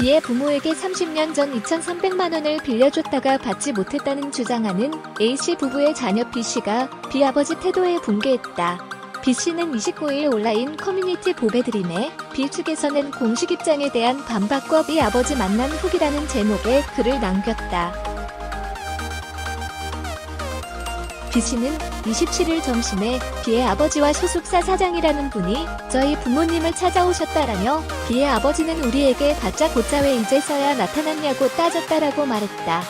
B의 부모에게 30년 전 2,300만 원을 빌려줬다가 받지 못했다는 주장하는 A씨 부부의 자녀 B씨가 B 아버지 태도에 분개했다. B씨는 29일 온라인 커뮤니티 보배드림에 B 측에서는 공식 입장에 대한 반박과 B 아버지 만난 후기라는 제목의 글을 남겼다. B씨는 27일 점심에 B의 아버지와 소속사 사장이라는 분이 저희 부모님을 찾아오셨다라며 B의 아버지는 우리에게 다짜고짜 왜 이제서야 나타났냐고 따졌다라고 말했다.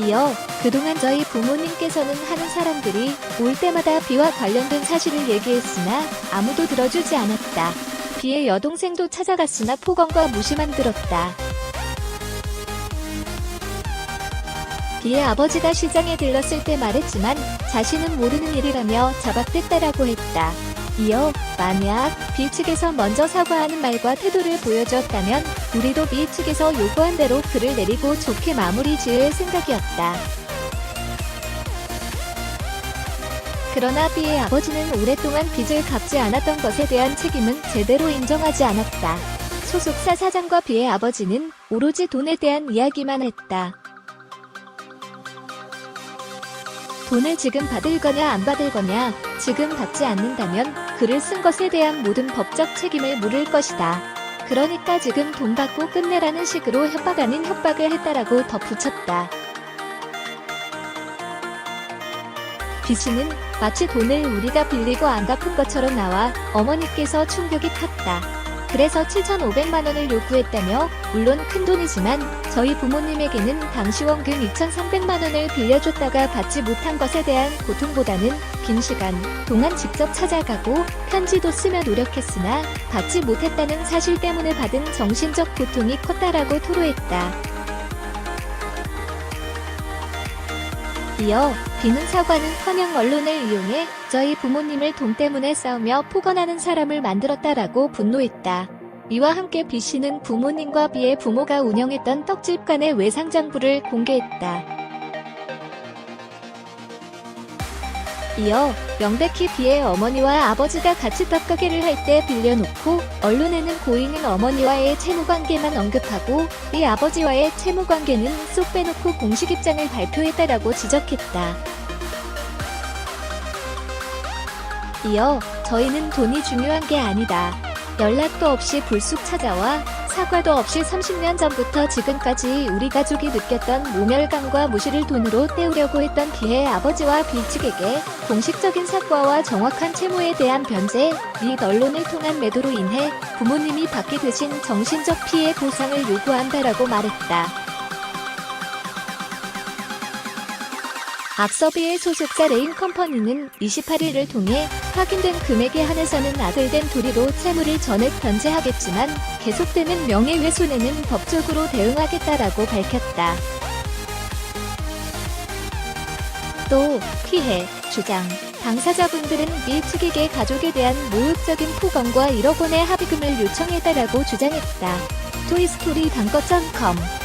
이어 그동안 저희 부모님께서는 하는 사람들이 올 때마다 B와 관련된 사실을 얘기했으나 아무도 들어주지 않았다. B의 여동생도 찾아갔으나 폭언과 무시만 들었다. B의 아버지가 시장에 들렀을 때 말했지만 자신은 모르는 일이라며 자박됐다라고 했다. 이어 만약 B 측에서 먼저 사과하는 말과 태도를 보여주었다면 우리도 B 측에서 요구한 대로 그를 내리고 좋게 마무리 지을 생각이었다. 그러나 B의 아버지는 오랫동안 빚을 갚지 않았던 것에 대한 책임은 제대로 인정하지 않았다. 소속사 사장과 B의 아버지는 오로지 돈에 대한 이야기만 했다. 돈을 지금 받을 거냐 안 받을 거냐, 지금 받지 않는다면 글을 쓴 것에 대한 모든 법적 책임을 물을 것이다. 그러니까 지금 돈 받고 끝내라는 식으로 협박 아닌 협박을 했다라고 덧붙였다. B씨는 마치 돈을 우리가 빌리고 안 갚은 것처럼 나와 어머니께서 충격이 컸다. 그래서 7,500만 원을 요구했다며 물론 큰 돈이지만 저희 부모님에게는 당시 원금 2,300만 원을 빌려줬다가 받지 못한 것에 대한 고통보다는 긴 시간 동안 직접 찾아가고 편지도 쓰며 노력했으나 받지 못했다는 사실 때문에 받은 정신적 고통이 컸다라고 토로했다. 이어 비는 사과는커녕 언론을 이용해 저희 부모님을 돈 때문에 싸우며 폭언하는 사람을 만들었다라고 분노했다. 이와 함께 B 씨는 부모님과 B의 부모가 운영했던 떡집 간의 외상장부를 공개했다. 이어 명백히 B의 어머니와 아버지가 같이 떡가게를 할 때 빌려놓고 언론에는 고인인 어머니와의 채무관계만 언급하고 B 아버지와의 채무관계는 쏙 빼놓고 공식 입장을 발표했다라고 지적했다. 이어 저희는 돈이 중요한 게 아니다. 연락도 없이 불쑥 찾아와 사과도 없이 30년 전부터 지금까지 우리 가족이 느꼈던 모멸감과 무시를 돈으로 때우려고 했던 B의 아버지와 B 측에게 공식적인 사과와 정확한 채무에 대한 변제 및 언론을 통한 매도로 인해 부모님이 받게 되신 정신적 피해 보상을 요구한다라고 말했다. 앞서 B의 소속사 레인 컴퍼니는 28일을 통해 확인된 금액에 한해서는 아들된 도리로 채무를 전액 변제하겠지만 계속되는 명예훼손에는 법적으로 대응하겠다라고 밝혔다. 또 피해, 주장, 당사자분들은 미 측에게 가족에 대한 모욕적인 폭언과 1억 원의 합의금을 요청해달라고 주장했다. 토이스토리 단거.com